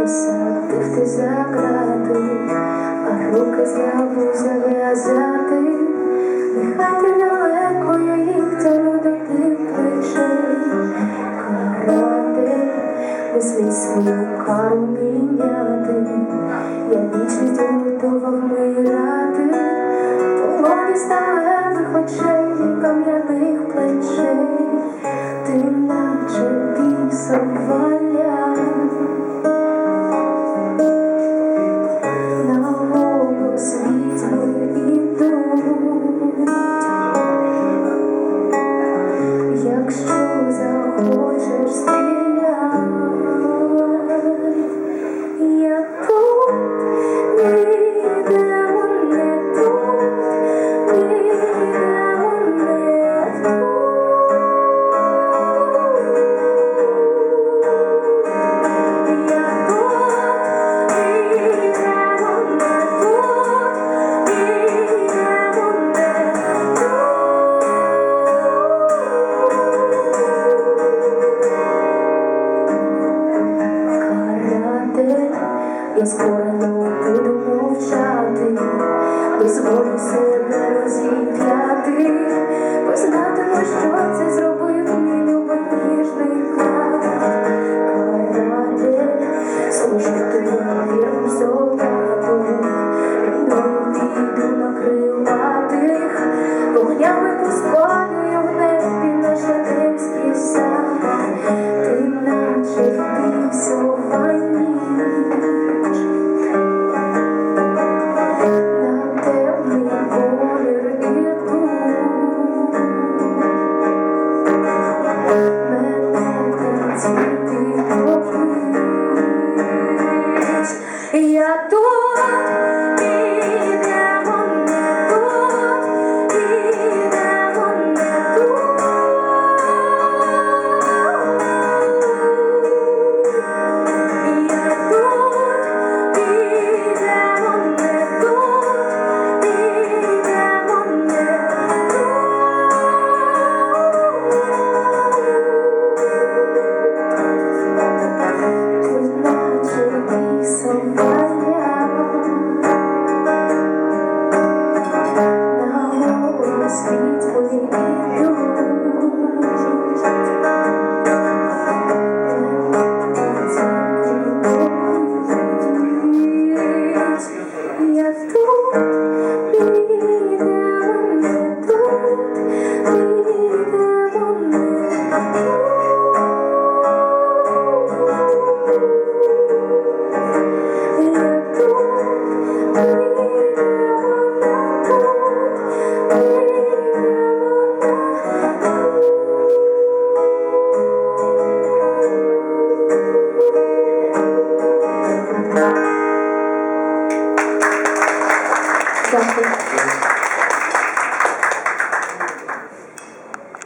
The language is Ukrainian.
Посадив ти за крати, а руки знову зав'язати. Смій свою кару міняти. Я вічність готова вмирати. Полоні сталевих очей кам'яних плечей. Ти наче бісом валяв на голос відьми ідуть. Якщо захочеш я скоро не буду мовчати, дозволю себе розіп'яти, бо знатиму, що це зробив мій любий ніжний край. Карати, служити вірним солдату, війною піду на крилатих, вогнями поспалюю в небі наш ятемський сад. Ти наче голос Santo.